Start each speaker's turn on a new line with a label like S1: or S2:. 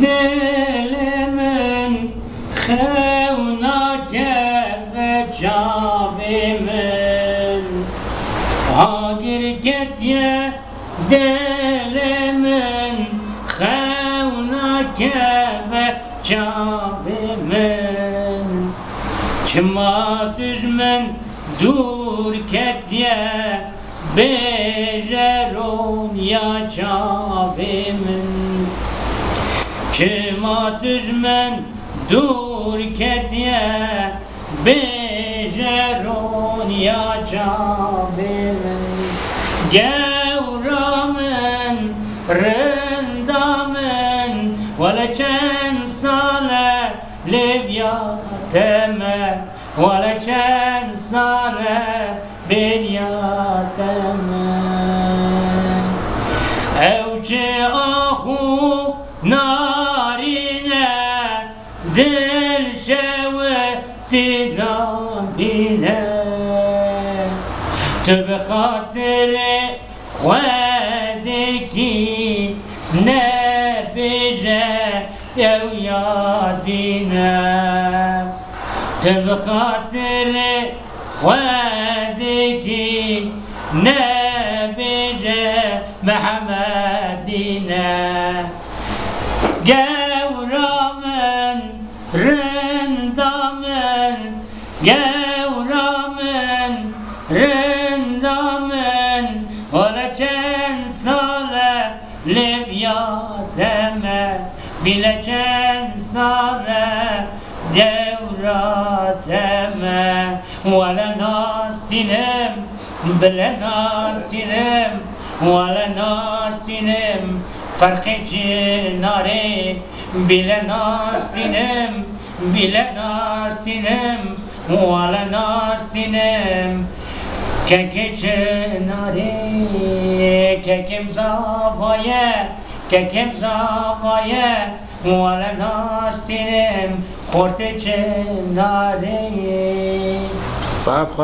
S1: dilimin Xevna gebe cabimin. Agir ketye dilimin Xevna gebe cabimin. Çıma düzmen dur ketye Bejeron ya cabimin Çıma düzmen dur ketye Bejeron ya cabimin Gevramın rındamen Veleçen sale levyateme Veleçen sale beryateme Evci ahu narine دل شوتنا بنا. تبخاطر خوادكي نبجا يو يادنا تبخاطر خوادكي نبجا محمدنا قال rındamen Gevramın rındamen Oleçen sale levyateme Bileçen sale devrateme Vele nastilim bile nastilim Vele nastilim Farkı cinare bile nastilim bile nastilim Vele nastilim Keke cinare kekim zavaye kekim zavaye Vele nastilim korte cinare
S2: Saat